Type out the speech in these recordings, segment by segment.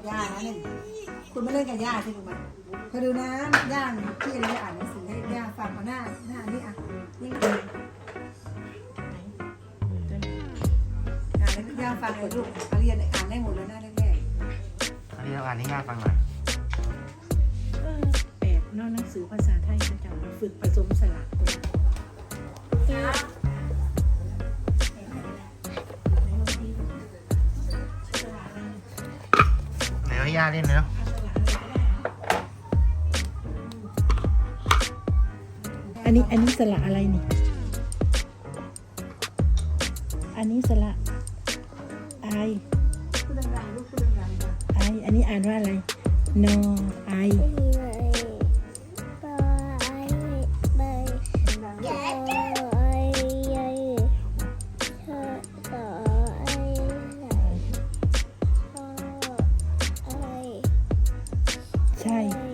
กับย่านะเนี่ยคุณไม่เล่นกับย่าใช่ไหมเธอดูนะย่าที่เราอ่านหนังสือให้ย่าฟังมาหน้าหน้านี่อะนี่อ่านแล้วย่าฟังเลยลูกเรียนอ่านได้หมดแล้วหน้าแรกอันนี้เราอ่านให้ย่าฟังหน่อยเออแปลกเนอกหนังสือภาษาไทยเขาจะมาฝึกผสมสระตัวไหน ให้ย่าเล่นเลยเนาะอันนี้อันนี้สละอะไรนี่ อันนี้สละไอๆพูดดังๆลูกพูดดังๆค่ะไออันนี้อ่านว่าอะไร นอไอ ใ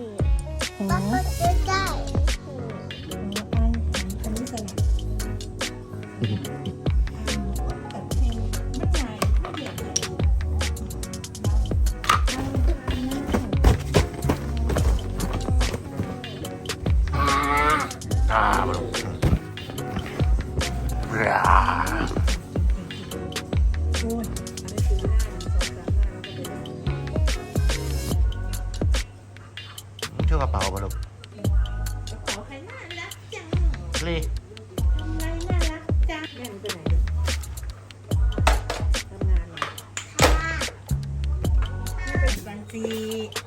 กระเป๋ามาลูกกระเป๋าใครน่ารักจังลีทำไรน่ารักจังแม่มันไปไหนลูกทำงานเหรอแม่เป็นบัญชีห้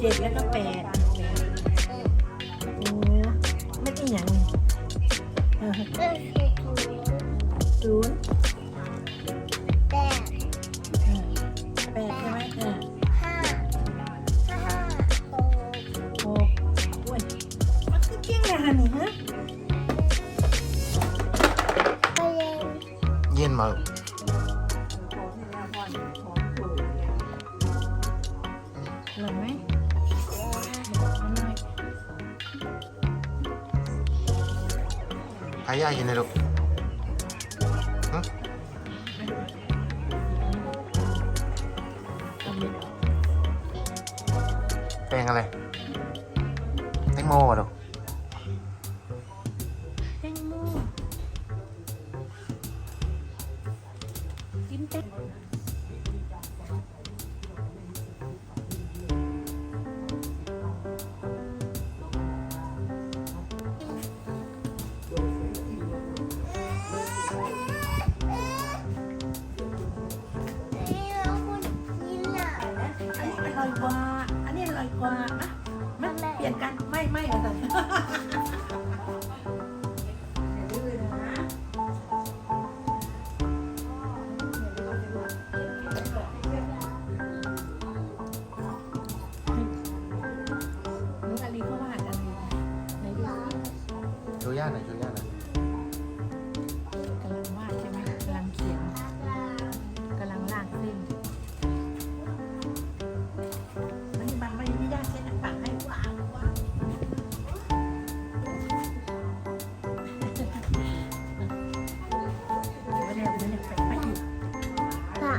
เราขึ้นไปเจ็ดแล้วก็แปดโอ้ไม่ได้หยังนี่เออศูนย์เออแปดใช่ไหมเออหกโอ้ยมันคือเก่งนะฮะนี่ฮะ เย็นมาลูก ให้ย่ากินเลยลูกฮะทำเลยแป้งอะไรแตงโมมาลูก ช่วยย่าหน่อยช่วยย่าหน่อยกำลังวาดใช่ไหมกำลังเขียนกำลังลากเส้นมันมันไม่ไม่ยากใช้น้ำปากให้ว้าวว้าวไม่ได้ไม่ได้ไปไม่อยู่จ๊ะ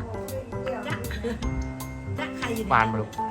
จ๊ะใครอยู่ปานในมาลูก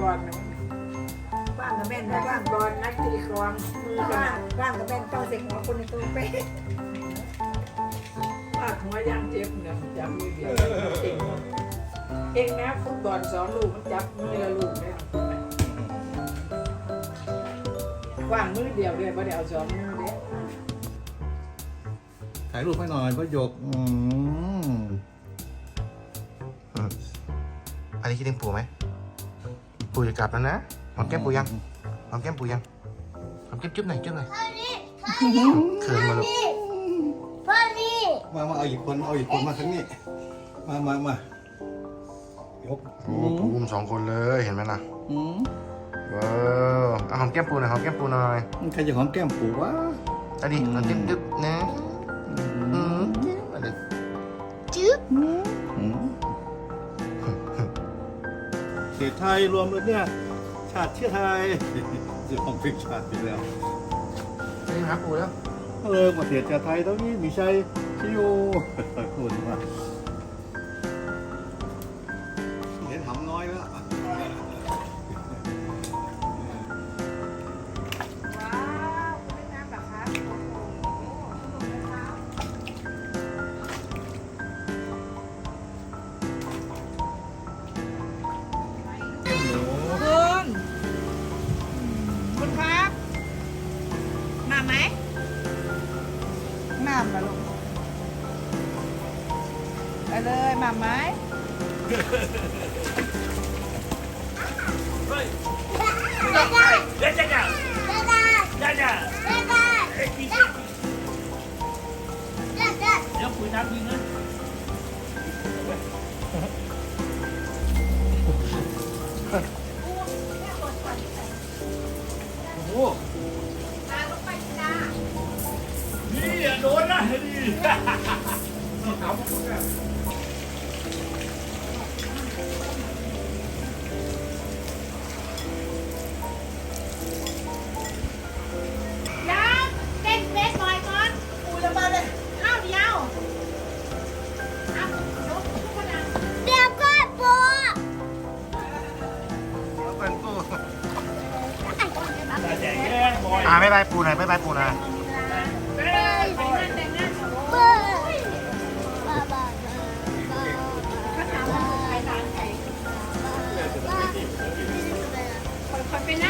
กฟุตบอนบ้านกับแม่นนะกฟุบ้านตบอลนักตีกลองมือกับ้านบ้านกับแม่นต้องเสกหัวคนในตัวเป๊ะปากหัวย่างเจ็บเนี่ยจับมือเดียวเก่งเองนะฟุตบอลสองลูกมันจับมือละลูกเนี่ยว่างมือเดียวเลยไม่ได้เอาสองมือเลยถ่ายรูปให้หน่อยพ่อหยกอืมอันนี้คิดถึงปู่ไหม ปู่จะกลับแล้วนะหอมแก้มปู่ยังหอมแก้มปู่ยังหอมแก้มจุ๊บหน่อยจุ๊บหน่อยเขินมาลูกพ่อนี่มามาเอาอีกคนเอาอีกคนมาทั้งนี้มามามายกโอ้ปู่อุ้มสองคนเลยเห็นไหมล่ะอืมว้าวเอาหอมแก้มปู่หน่อยหอมแก้มปู่หน่อยใครจะหอมแก้มปู่วะอันนี้หอมจุ๊บจุ๊บนะอือืมมอันนี้จึ๊บ ขตไทยรวมแล้วเนี่ย ชาติเชื้อไทยจะของเพลงชาติไปแล้วอันนี้หาปู่แล้ว เออประเทศชาติไทยเท่านี้มีชัยชิโยคุณว่าเเลยมาไหมได้ อ่าไม่ไปปูหน่อยไม่ไปปูหน่อยไปนั่